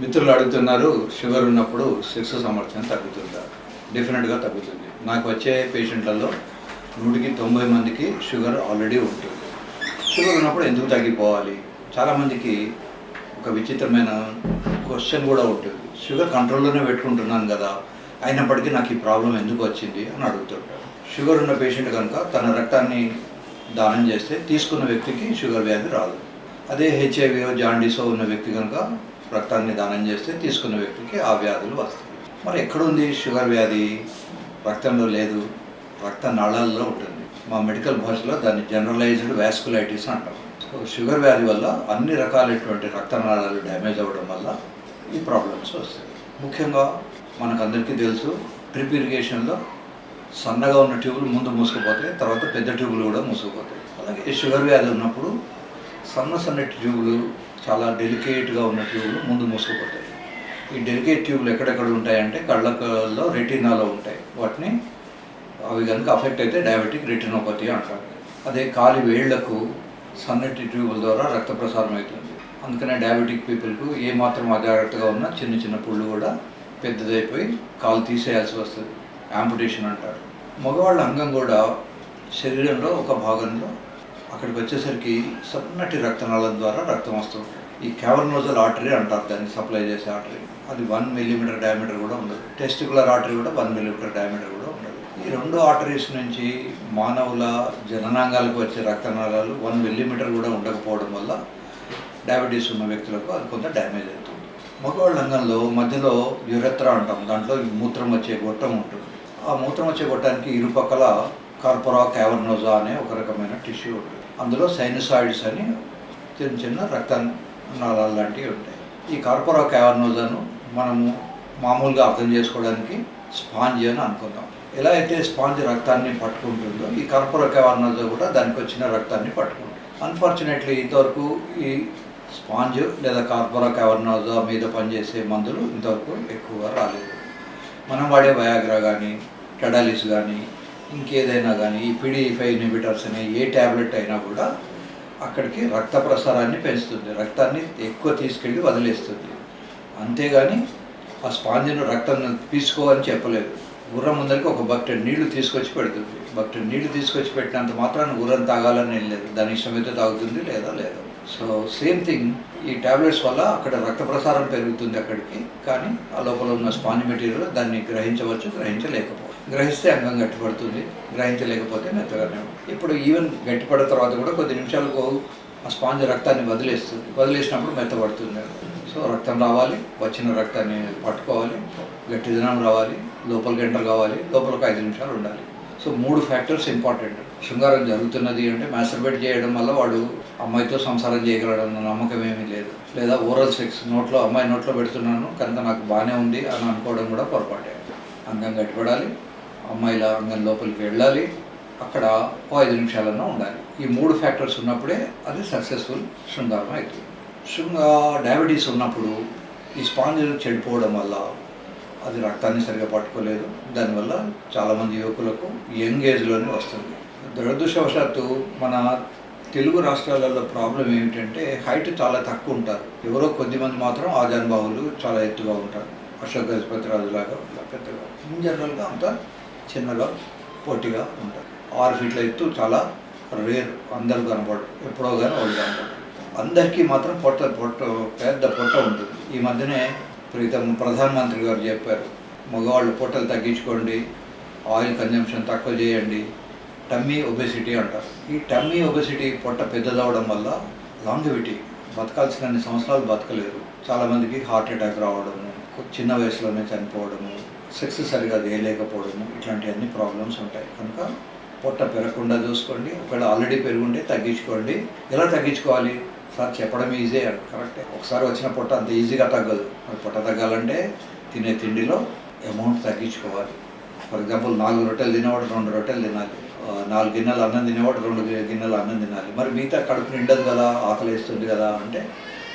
మిత్రులు అడుగుతున్నారు షుగర్ ఉన్నప్పుడు సెక్స్ సామర్థ్యం తగ్గుతుందా? డెఫినెట్గా తగ్గుతుంది. నాకు వచ్చే పేషెంట్లలో నూటికి తొంభై మందికి షుగర్ ఆల్రెడీ ఉంటుంది. షుగర్ ఉన్నప్పుడు ఎందుకు తగ్గిపోవాలి? చాలామందికి ఒక విచిత్రమైన క్వశ్చన్ కూడా ఉంటుంది. షుగర్ కంట్రోల్లోనే పెట్టుకుంటున్నాను కదా అయినప్పటికీ నాకు ఈ ప్రాబ్లం ఎందుకు వచ్చింది అని అడుగుతుంటారు. షుగర్ ఉన్న పేషెంట్ కనుక తన రక్తాన్ని దానం చేస్తే తీసుకున్న వ్యక్తికి షుగర్ వ్యాధి రాదు. అదే హెచ్ఐవిఓ జాండీసో ఉన్న వ్యక్తి కనుక రక్తాన్ని దానం చేస్తే తీసుకున్న వ్యక్తికి ఆ వ్యాధులు వస్తాయి. మరి ఎక్కడుంది షుగర్ వ్యాధి? రక్తంలో లేదు. రక్త నాళాల్లో ఉంటుంది. మా మెడికల్ భాషలో దాన్ని జనరలైజ్డ్ వ్యాస్కులైటిస్ అంటాం. షుగర్ వ్యాధి వల్ల అన్ని రకాలైనటువంటి రక్తనాళాలు డ్యామేజ్ అవ్వడం వల్ల ఈ ప్రాబ్లమ్స్ వస్తాయి. ముఖ్యంగా మనకందరికీ తెలుసు డ్రిప్ ఇరిగేషన్లో సన్నగా ఉన్న ట్యూబులు ముందు మూసుకుపోతాయి తర్వాత పెద్ద ట్యూబులు కూడా మూసుకుపోతాయి. అలాగే షుగర్ వ్యాధి ఉన్నప్పుడు సన్న సన్నటి ట్యూబులు చాలా డెలికేట్గా ఉన్న ట్యూబులు ముందు మూసుకుపోతాయి ఈ డెలికేట్ ట్యూబులు ఎక్కడెక్కడ ఉంటాయంటే కళ్ళలో రెటీనాలో ఉంటాయి. వాటిని అవి కనుక అఫెక్ట్ అయితే డయాబెటిక్ రెటినోపతి అంటారు. అదే కాలి వేళ్ళకు సన్నటి ట్యూబుల ద్వారా రక్త ప్రసారం అవుతుంది. అందుకనే డయాబెటిక్ పీపుల్కు ఏ మాత్రం అజాగ్రత్తగా ఉన్నా చిన్న చిన్న పుళ్ళు కూడా పెద్దదైపోయి కాలు తీసేయాల్సి వస్తుంది. యాంపుటేషన్ అంటారు. మగవాళ్ళ అంగం కూడా శరీరంలో ఒక భాగంలో అక్కడికి వచ్చేసరికి సన్నటి రక్తనాళం ద్వారా రక్తం వస్తుంది. ఈ క్యావర్నోజల్ ఆర్టరీ అంటారు దాన్ని సప్లై చేసే ఆర్టరీ అది వన్ మిల్లీమీటర్ డయామీటర్ కూడా ఉండదు. టెస్టికులర్ ఆర్టరీ కూడా వన్ మిల్లీమీటర్ డయామీటర్ కూడా ఉండదు. ఈ రెండు ఆర్టరీస్ నుంచి మానవుల జననాంగాలకు వచ్చే రక్తనాళాలు వన్ మిల్లీమీటర్ కూడా ఉండకపోవడం వల్ల డయాబెటీస్ ఉన్న వ్యక్తులకు అది కొంత డ్యామేజ్ అవుతుంది. మగవాళ్ళ రంగంలో మధ్యలో యురెత్ర అంటాం. దాంట్లో మూత్రం వచ్చే గొట్టం ఉంటుంది. ఆ మూత్రం వచ్చే గొట్టానికి ఇరుపక్కల కార్పొరా క్యావర్నోజా అనే ఒక రకమైన టిష్యూ ఉంటుంది. అందులో సైనసాయిడ్స్ అని చిన్న చిన్న రక్త నాళాలు లాంటివి ఉంటాయి. ఈ కార్పొరా క్యావర్నోజాను మనము మామూలుగా అర్థం చేసుకోవడానికి స్పాంజ్ అని అనుకుందాం. ఎలా అయితే స్పాంజ్ రక్తాన్ని పట్టుకుంటుందో ఈ కార్పొరా క్యావర్నోజా కూడా దానికి వచ్చిన రక్తాన్ని పట్టుకుంటుంది. అన్ఫార్చునేట్లీ ఇంతవరకు ఈ స్పాంజ్ లేదా కార్పొరా క్యావర్నోజా మీద పనిచేసే మందులు ఇంతవరకు ఎక్కువగా రాలేదు. మనం వాడే వయాగ్రా కానీ టెడాలిస్ కానీ ఇంకేదైనా కానీ ఈ పిడిఫై ఇన్హిబిటర్స్ అనే ఏ ట్యాబ్లెట్ అయినా కూడా అక్కడికి రక్త ప్రసారాన్ని పెంచుతుంది. రక్తాన్ని ఎక్కువ తీసుకెళ్ళి వదిలేస్తుంది. అంతేగాని ఆ స్పాంజిను రక్తం తీసుకో అని చెప్పలేదు. గుర్ర ముందరికి ఒక బకెట్ నీళ్ళు తీసుకొచ్చి పెడుతుంది. బకెట్ నీళ్ళు తీసుకొచ్చి పెట్టినంత మాత్రాన గుర్రం తాగాలని లేదు. దాని ఇష్టమైతే తాగుతుంది లేదా లేదు. సో సేమ్ థింగ్ ఈ టాబ్లెట్స్ వల్ల అక్కడ రక్త ప్రసారం పెరుగుతుంది అక్కడికి కానీ ఆ లోపల ఉన్న స్పాంజ్ మెటీరియల్ దాన్ని గ్రహించవచ్చు గ్రహించలేకపోవచ్చు. గ్రహిస్తే అంగం గట్టిపడుతుంది గ్రహించలేకపోతే మెత్తగానే ఇప్పుడు ఈవెన్ గట్టిపడిన తర్వాత కూడా కొద్ది నిమిషాలకు ఆ స్పాంజ్ రక్తాన్ని వదిలేస్తుంది వదిలేసినప్పుడు మెత్తబడుతుంది సో రక్తం రావాలి వచ్చిన రక్తాన్ని పట్టుకోవాలి గట్టిదనం రావాలి లోపల గంటలు కావాలి లోపల ఒక ఐదు నిమిషాలు ఉండాలి. సో మూడు ఫ్యాక్టర్స్ ఇంపార్టెంట్. శృంగారం జరుగుతున్నది అంటే మ్యాస్టర్బేట్ చేయడం వల్ల వాడు అమ్మాయితో సంసారం చేయగలడన్న నమ్మకం ఏమీ లేదు. లేదా ఓరల్ సెక్స్ నోట్లో అమ్మాయి నోట్లో పెడుతున్నాను కనుక నాకు బాగానే ఉంది అని అనుకోవడం కూడా పొరపాటే. అంగం గట్టిపడాలి అమ్మాయిల అంగం లోపలికి వెళ్ళాలి అక్కడ ఓ ఐదు నిమిషాలన్నా ఉండాలి. ఈ మూడు ఫ్యాక్టర్స్ ఉన్నప్పుడే అది సక్సెస్ఫుల్ శృంగారం అవుతుంది శృంగా డయాబెటీస్ ఉన్నప్పుడు ఈ స్పాంజ్ చెడిపోవడం వల్ల అది రక్తాన్ని సరిగా పట్టుకోలేదు. దానివల్ల చాలామంది యువకులకు యంగ్ ఏజ్లోనే వస్తుంది. దురదృష్టవశాత్తు మన తెలుగు రాష్ట్రాలలో ప్రాబ్లం ఏమిటంటే హైట్ చాలా తక్కువ ఉంటారు. ఎవరో కొద్దిమంది మాత్రం ఆజాన్ బాహులు చాలా ఎత్తుగా ఉంటారు. అశోక్ గజపతి రాజులాగా పెద్దగా ఇన్ జనరల్గా అంతా చిన్నగా పొట్టిగా ఉంటారు. ఆరు ఫీట్ల ఎత్తు చాలా రేర్ అందరూ కనపడరు. ఎప్పుడో కానీ వాళ్ళు కనపడరు. అందరికీ మాత్రం పొట్ట పొట్ట పెద్ద పొట్ట ఉంటుంది. ఈ మధ్యనే ప్రీతం ప్రధానమంత్రి గారు చెప్పారు మగవాళ్ళు పొట్టలు తగ్గించుకోండి ఆయిల్ కన్జంప్షన్ తక్కువ చేయండి టమ్మీ ఒబెసిటీ అంటారు. ఈ టమ్మీ ఒబెసిటీ పొట్ట పెద్దదవడం వల్ల లాంగ్విటీ బతకాల్సిన అన్ని సంవత్సరాలు బతకలేరు. చాలామందికి హార్ట్ అటాక్ రావడము చిన్న వయసులోనే చనిపోవడము సెక్స్ సరిగా చేయలేకపోవడము ఇట్లాంటివన్నీ ప్రాబ్లమ్స్ ఉంటాయి. కనుక పొట్ట పెరగకుండా చూసుకోండి. ఒకవేళ ఆల్రెడీ పెరుగుంటే తగ్గించుకోండి. ఎలా తగ్గించుకోవాలి? సార్ చెప్పడం ఈజీ కరెక్టే. ఒకసారి వచ్చిన పొట్ట అంత ఈజీగా తగ్గదు. మరి పొట్ట తగ్గాలంటే తినే తిండిలో అమౌంట్ తగ్గించుకోవాలి. ఫర్ ఎగ్జాంపుల్ నాలుగు రొట్టెలు తినేవాడు రెండు రొట్టెలు తినాలి. నాలుగు గిన్నెలు అన్నం తినేవాడు రెండు గిన్నెలు అన్నం తినాలి. మరి మిగతా కడుపు నిండదు కదా ఆకలి వేస్తుంది కదా అంటే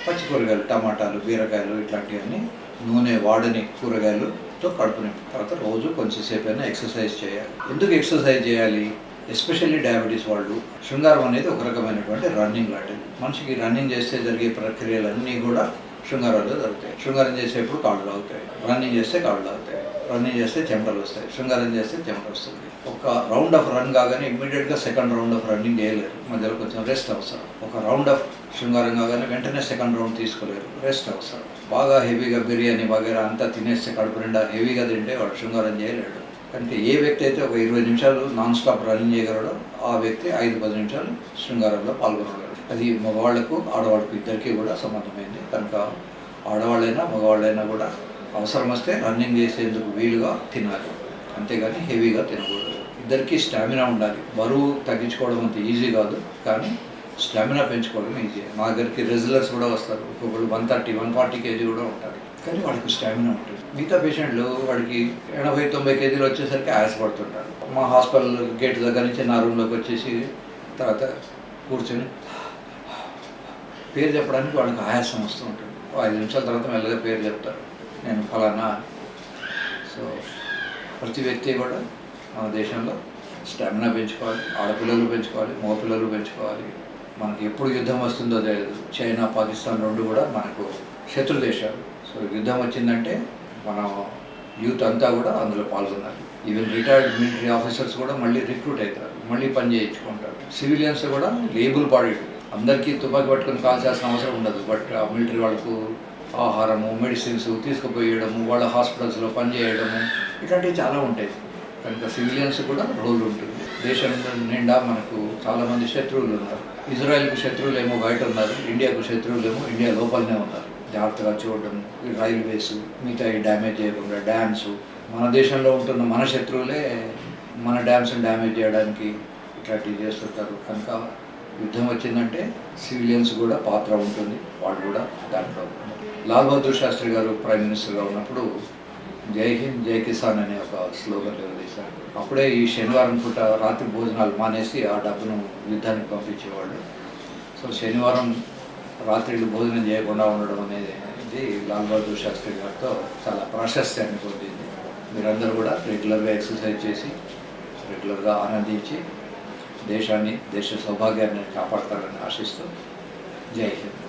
పచ్చి కూరగాయలు టమాటాలు బీరకాయలు ఇట్లాంటివన్నీ నూనె వాడని కూరగాయలుతో కడుపు నింపి తర్వాత రోజు కొంచెంసేపు అయినా ఎక్సర్సైజ్ చేయాలి. ఎందుకు ఎక్సర్సైజ్ చేయాలి? ఎస్పెషల్లీ డయాబెటీస్ వాళ్ళు. శృంగారం అనేది ఒక రకమైనటువంటి రన్నింగ్ లాంటిది. మనిషికి రన్నింగ్ చేస్తే జరిగే ప్రక్రియలన్నీ కూడా శృంగారాలు జరుగుతాయి. శృంగారం చేసేప్పుడు కాళ్ళు తాగుతాయి రన్నింగ్ చేస్తే కాళ్ళు లాగుతాయి. రన్నింగ్ చేస్తే చెమటలు వస్తాయి. శృంగారం చేస్తే చెమట వస్తుంది. ఒక రౌండ్ ఆఫ్ రన్ కాగానే ఇమ్మీడియట్గా సెకండ్ రౌండ్ ఆఫ్ రన్నింగ్ చేయలేరు. మధ్యలో కొంచెం రెస్ట్ అవసరం. ఒక రౌండ్ ఆఫ్ శృంగారం కాగానే వెంటనే సెకండ్ రౌండ్ తీసుకోలేరు. రెస్ట్ అవసరం. బాగా హెవీగా బిర్యానీ వగేరా అంతా తినేస్తే కడుపు నిండా హెవీగా తింటే వాడు శృంగారం చేయలేడు. అంటే ఏ వ్యక్తి అయితే ఒక ఇరవై నిమిషాలు నాన్ స్టాప్ రన్నింగ్ చేయగలడో ఆ వ్యక్తి ఐదు పది నిమిషాలు శృంగారంలో పాల్గొనగలడు. అది మగవాళ్ళకు ఆడవాళ్ళకు ఇద్దరికీ కూడా సంబంధమైంది. కనుక ఆడవాళ్ళైనా మగవాళ్ళైనా కూడా అవసరం వస్తే రన్నింగ్ చేసేందుకు వీలుగా తినాలి. అంతేగాని హెవీగా తినకూడదు. ఇద్దరికీ స్టామినా ఉండాలి. బరువు తగ్గించుకోవడం అంత ఈజీ కాదు కానీ స్టామినా పెంచుకోవడం ఈజీ. మా దగ్గరికి రెగ్యులర్స్ కూడా వస్తారు. ఒక్కొక్కరు one thirty one forty KG కూడా ఉంటారు. కానీ వాళ్ళకి స్టామినా ఉంటుంది. మిగతా పేషెంట్లు వాడికి ఎనభై తొంభై కేజీలు వచ్చేసరికి ఆయాసపడుతుంటారు మా హాస్పిటల్ గేట్ దగ్గర నుంచి నా రూమ్లోకి వచ్చేసి తర్వాత కూర్చొని పేరు చెప్పడానికి వాళ్ళకి ఆయాసం వస్తూ ఉంటుంది. ఓ ఐదు నిమిషాల తర్వాత మెల్లగా పేరు చెప్తారు. నేను ఫలానా సో ప్రతి వ్యక్తి కూడా మన దేశంలో స్టామినా పెంచుకోవాలి ఆడపిల్లలు పెంచుకోవాలి మగపిల్లలు పెంచుకోవాలి. మనకి ఎప్పుడు యుద్ధం వస్తుందో తెలియదు చైనా పాకిస్తాన్ రెండు కూడా మనకు శత్రు దేశాలు. సో యుద్ధం వచ్చిందంటే మన యూత్ అంతా కూడా అందులో పాల్గొనాలి. ఈవెన్ రిటైర్డ్ మిలిటరీ ఆఫీసర్స్ కూడా మళ్ళీ రిక్రూట్ అవుతారు. మళ్ళీ పని చేయించుకుంటారు. సివిలియన్స్ కూడా లేబుల్ బాడీడ్ అందరికీ తుపాకీ పట్టుకొని కాల్చాల్సిన అవసరం ఉండదు. బట్ ఆ మిలిటరీ వాళ్ళకు ఆహారము మెడిసిన్స్ తీసుకుపోయడము వాళ్ళ హాస్పిటల్స్లో పనిచేయడము ఇట్లాంటివి చాలా ఉంటాయి. కనుక సివిలియన్స్ కూడా రోల్ ఉంటుంది. దేశం నిండా మనకు చాలామంది శత్రువులు ఉన్నారు. ఇజ్రాయెల్కు శత్రువులు ఏమో బయట ఉన్నారు. ఇండియాకు శత్రువులు ఏమో ఇండియా లోపలనే ఉన్నారు. జాగ్రత్తగా చూడడం రైల్వేస్ మిగతా డ్యామేజ్ చేయకుండా డ్యామ్స్ మన దేశంలో ఉంటున్న మన శత్రువులే మన డ్యామ్స్ని డ్యామేజ్ చేయడానికి ఇట్లాంటివి చేస్తుంటారు. కనుక యుద్ధం వచ్చిందంటే సివిలియన్స్ కూడా పాత్ర ఉంటుంది వాళ్ళు కూడా దాంట్లో. లాల్ బహదూర్ శాస్త్రి గారు ప్రైమ్ మినిస్టర్గా ఉన్నప్పుడు జై హింద్ జై కిసాన్ అనే ఒక స్లోగన్ వదిలేశారు అప్పుడే ఈ శనివారం పూట రాత్రి భోజనాలు మానేసి ఆ డబ్బును యుద్ధానికి పంపించేవాళ్ళు. సో శనివారం రాత్రిలు భోజనం చేయకుండా ఉండడం అనేది ఇది లాల్ బహదూర్ శాస్త్రి గారితో చాలా ప్రాశస్త్యాన్ని పొందింది. మీరందరూ కూడా రెగ్యులర్గా ఎక్సర్సైజ్ చేసి రెగ్యులర్గా ఆనందించి దేశాన్ని దేశ సౌభాగ్యాన్ని కాపాడతారని ఆశిస్తూ జై హింద్.